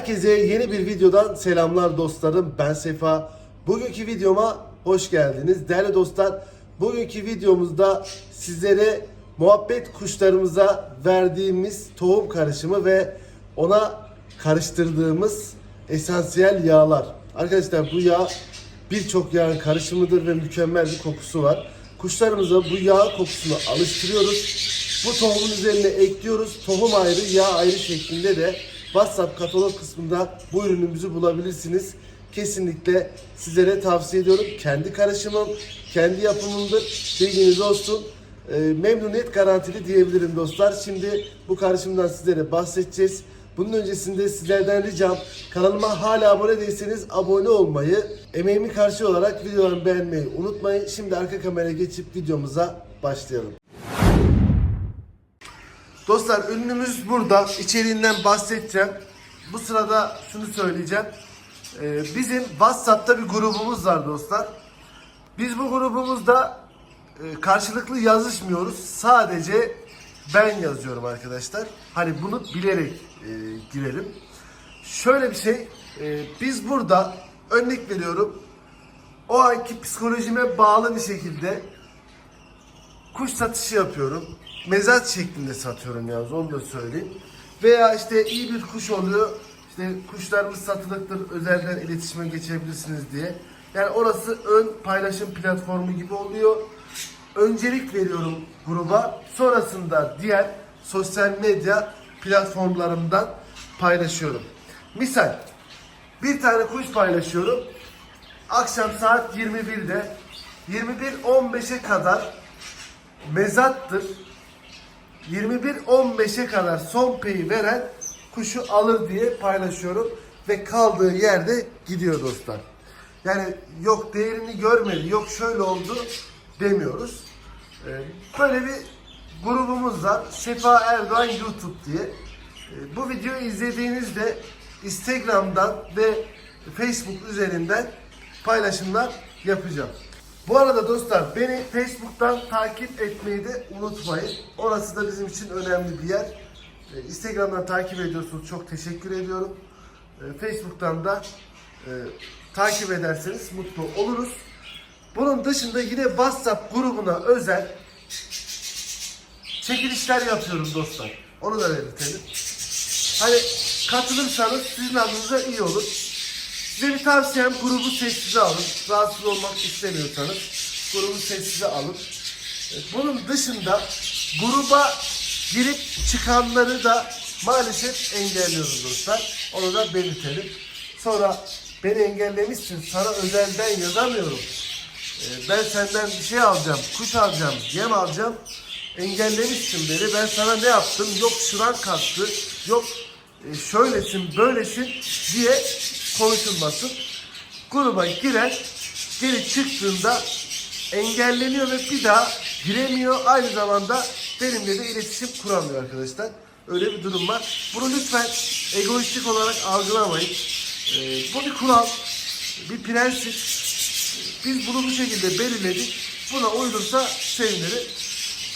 Herkese yeni bir videodan selamlar dostlarım. Ben Sefa. Bugünkü videoma hoş geldiniz. Değerli dostlar, bugünkü videomuzda sizlere muhabbet kuşlarımıza verdiğimiz tohum karışımı ve ona karıştırdığımız esansiyel yağlar. Arkadaşlar bu yağ birçok yağın karışımıdır ve mükemmel bir kokusu var. Kuşlarımıza bu yağ kokusunu alıştırıyoruz. Bu tohumun üzerine ekliyoruz. Tohum ayrı, yağ ayrı şeklinde de WhatsApp katalog kısmında bu ürünümüzü bulabilirsiniz. Kesinlikle sizlere tavsiye ediyorum. Kendi karışımım, kendi yapımımdır. Bilginiz olsun. Ee, memnuniyet garantili diyebilirim dostlar. Şimdi bu karışımdan sizlere bahsedeceğiz. Bunun öncesinde sizlerden ricam kanalıma hala abone değilseniz abone olmayı, emeğimi karşı olarak videolarımı beğenmeyi unutmayın. Şimdi arka kameraya geçip videomuza başlayalım. Dostlar ürünümüz burada. İçeriğinden bahsedeceğim. Bu sırada şunu söyleyeceğim. Ee, bizim WhatsApp'ta bir grubumuz var dostlar. Biz bu grubumuzda e, karşılıklı yazışmıyoruz. Sadece ben yazıyorum arkadaşlar. Hani bunu bilerek e, girelim. Şöyle bir şey. e, biz burada örnek veriyorum. O anki psikolojime bağlı bir şekilde kuş satışı yapıyorum. Mezat şeklinde satıyorum yalnız onu da söyleyeyim. Veya işte iyi bir kuş oluyor. İşte kuşlarımız satılıktır. Özelden iletişime geçebilirsiniz diye. Yani orası ön paylaşım platformu gibi oluyor. Öncelik veriyorum gruba. Sonrasında diğer sosyal medya platformlarımdan paylaşıyorum. Misal bir tane kuş paylaşıyorum. Akşam saat 21'de 21.15'e kadar mezattır. 21-15'e kadar son peyi veren kuşu alır diye paylaşıyorum ve kaldığı yerde gidiyor dostlar. Yani yok değerini görmedi, yok şöyle oldu demiyoruz. Ee, Böyle bir grubumuz var. Sefa Erdoğan YouTube diye. Ee, Bu videoyu izlediğinizde Instagram'dan ve Facebook üzerinden paylaşımlar yapacağım. Bu arada dostlar beni Facebook'tan takip etmeyi de unutmayın. Orası da bizim için önemli bir yer. Ee, Instagram'dan takip ediyorsunuz. Çok teşekkür ediyorum. Ee, Facebook'tan da e, takip ederseniz mutlu oluruz. Bunun dışında yine WhatsApp grubuna özel çekilişler yapıyorum dostlar. Onu da belirtelim. Hani katılırsanız sizin adınıza iyi olur. Size bir tavsiyem grubu sessize alın. Rahatsız olmak istemiyorsanız grubu sessize alın. E, Bunun dışında gruba girip çıkanları da maalesef engelliyoruz dostlar. Onu da belirtelim. Sonra beni engellemişsin sana özelden yazamıyorum. E, Ben senden bir şey alacağım, kuş alacağım, yem alacağım. Engellemişsin beni. Ben sana ne yaptım? Yok şuran kalktı. Yok e, şöylesin, böylesin diye konuşulmasın. Gruba giren geri çıktığında engelleniyor ve bir daha giremiyor. Aynı zamanda benimle de iletişim kuramıyor arkadaşlar. Öyle bir durum var. Bunu lütfen egoistik olarak algılamayın. Ee, bu bir kural, bir prensip. Biz bunu bu şekilde belirledik. Buna uydursa sevinirim.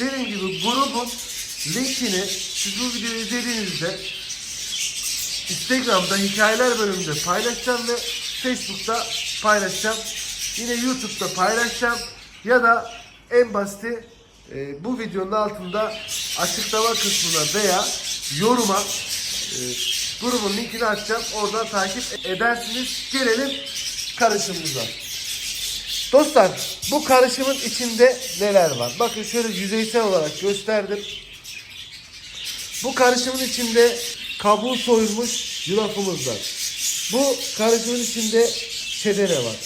Dediğim gibi grubun linkini siz bu videoyu izlediğinizde Instagram'da hikayeler bölümünde paylaşacağım ve Facebook'ta paylaşacağım. Yine YouTube'da paylaşacağım. Ya da en basiti e, bu videonun altında açıklama kısmına veya yoruma e, grubun linkini açacağım. Oradan takip edersiniz. Gelelim karışımımıza. Dostlar bu karışımın içinde neler var? Bakın şöyle yüzeysel olarak gösterdim. Bu karışımın içinde kabuğu soyulmuş yulafımız var. Bu karışımın içinde çedere var.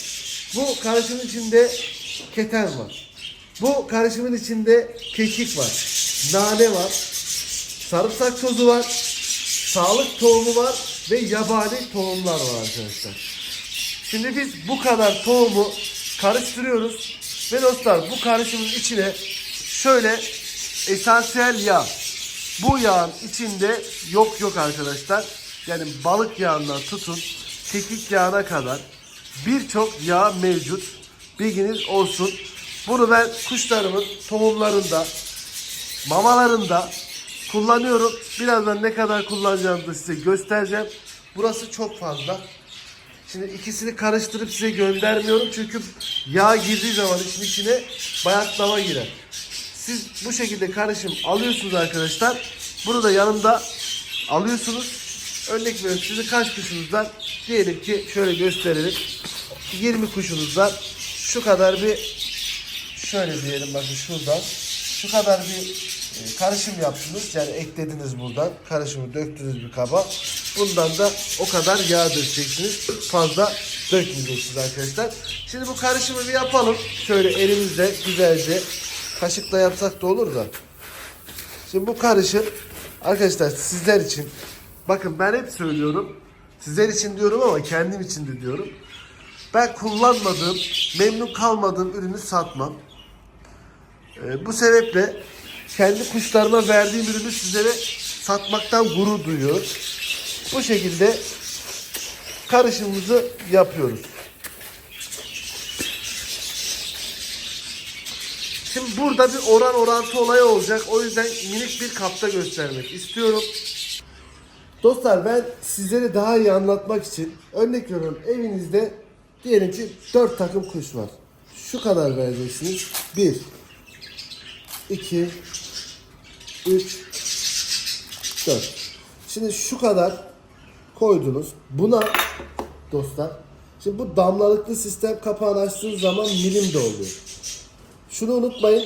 Bu karışımın içinde keten var. Bu karışımın içinde kekik var. Nane var. Sarımsak tozu var. Sağlık tohumu var ve yabani tohumlar var arkadaşlar. Şimdi biz bu kadar tohumu karıştırıyoruz. Ve dostlar bu karışımın içine şöyle esansiyel yağ. Bu yağın içinde yok yok arkadaşlar. Yani balık yağından tutun kekik yağına kadar birçok yağ mevcut. Bilginiz olsun. Bunu ben kuşlarımın tohumlarında, mamalarında kullanıyorum. Birazdan ne kadar kullanacağımı da size göstereceğim. burası çok fazla. Şimdi ikisini karıştırıp size göndermiyorum çünkü yağ girdiği zaman işin içine bayatlama girer. Siz bu şekilde karışım alıyorsunuz arkadaşlar. Bunu da yanında alıyorsunuz. Örnek veriyorum sizin kaç kuşunuzdan diyelim ki şöyle gösterelim. 20 kuşunuzdan şu kadar bir şöyle diyelim bakın şuradan şu kadar bir e, karışım yaptınız. Yani eklediniz buradan. Karışımı döktünüz bir kaba. Bundan da o kadar yağ dökeceksiniz. Fazla dökmeyeceksiniz arkadaşlar. Şimdi bu karışımı bir yapalım. Şöyle elimizle güzelce kaşıkla yapsak da olur da. Şimdi bu karışım arkadaşlar sizler için bakın ben hep söylüyorum. Sizler için diyorum ama kendim için de diyorum. Ben kullanmadığım, memnun kalmadığım ürünü satmam. Ee, bu sebeple kendi kuşlarıma verdiğim ürünü sizlere satmaktan gurur duyuyorum. Bu şekilde karışımımızı yapıyoruz. Burada bir oran orantı olayı olacak. O yüzden minik bir kapta göstermek istiyorum. Dostlar ben sizlere daha iyi anlatmak için örnek veriyorum evinizde diyelim ki 4 takım kuş var. Şu kadar vereceksiniz. 1 2 3 4 Şimdi şu kadar koydunuz. Buna dostlar şimdi bu damlalıklı sistem kapağını açtığınız zaman milim de oluyor. Şunu unutmayın.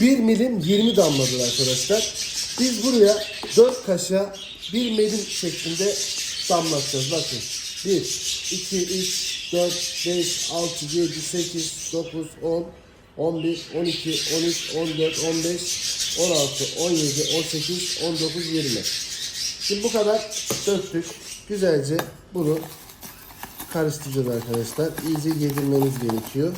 1 milim 20 damladır arkadaşlar. Biz buraya 4 kaşığa 1 milim şeklinde damlatacağız. Bakın. 1, 2, 3, 4, 5, 6, 7, 8, 9, 10, 11, 12, 13, 14, 15, 16, 17, 18, 19, 20. Şimdi bu kadar döktük. Güzelce bunu karıştıracağız arkadaşlar. İyice yedirmeniz gerekiyor.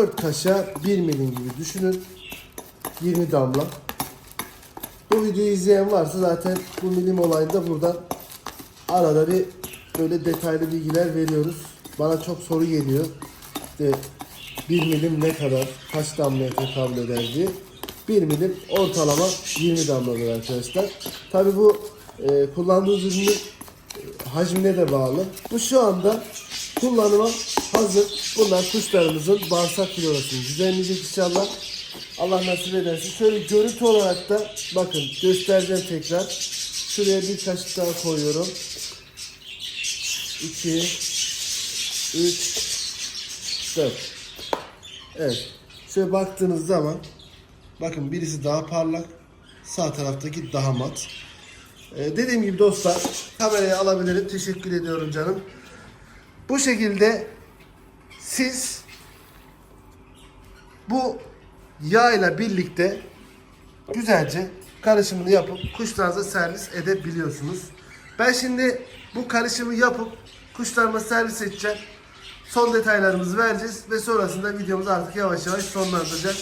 Dört kaşa 1 milim gibi düşünün. 20 damla. Bu videoyu izleyen varsa zaten bu milim olayında buradan arada bir böyle detaylı bilgiler veriyoruz. Bana çok soru geliyor. İşte 1 milim ne kadar, kaç damlaya tekabül eder diye. 1 milim ortalama 20 damladır arkadaşlar. Tabi bu e, kullandığınız ürünün e, hacmine de bağlı. Bu şu anda kullanıma hazır. Bunlar kuşlarımızın bağırsak florasını düzenleyecek inşallah. Allah nasip ederse. Şöyle görüntü olarak da bakın göstereceğim tekrar. Şuraya bir kaşık daha koyuyorum. 2 3 4 Evet. Şöyle baktığınız zaman bakın birisi daha parlak. Sağ taraftaki daha mat. Ee, dediğim gibi dostlar kamerayı alabilirim. Teşekkür ediyorum canım. Bu şekilde siz bu yağ ile birlikte güzelce karışımını yapıp kuşlarınıza servis edebiliyorsunuz. Ben şimdi bu karışımı yapıp kuşlarıma servis edeceğim. Son detaylarımızı vereceğiz ve sonrasında videomuz artık yavaş yavaş sonlanacak.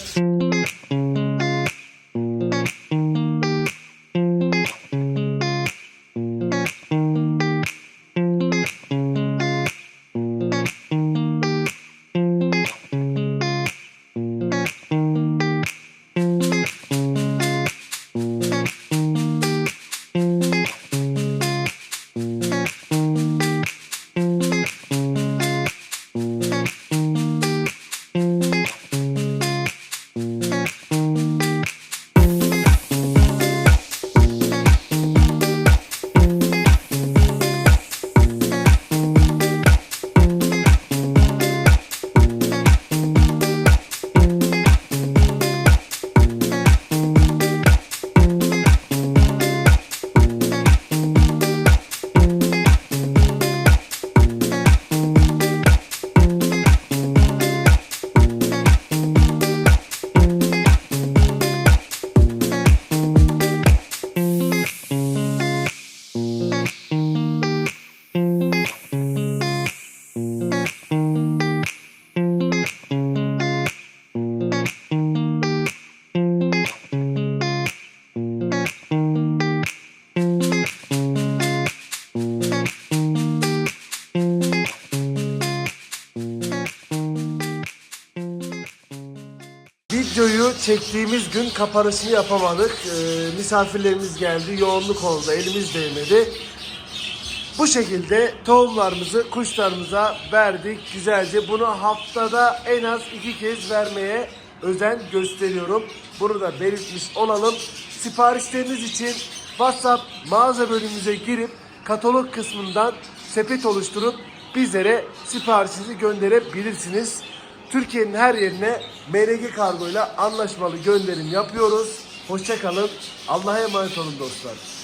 Çektiğimiz gün kapanışını yapamadık. Ee, misafirlerimiz geldi, yoğunluk oldu, elimiz değmedi. Bu şekilde tohumlarımızı kuşlarımıza verdik güzelce. Bunu haftada en az iki kez vermeye özen gösteriyorum. Bunu da belirtmiş olalım. Siparişleriniz için WhatsApp mağaza bölümümüze girip katalog kısmından sepet oluşturup bizlere siparişinizi gönderebilirsiniz. Türkiye'nin her yerine MLG kargo ile anlaşmalı gönderim yapıyoruz. Hoşçakalın. Allah'a emanet olun dostlar.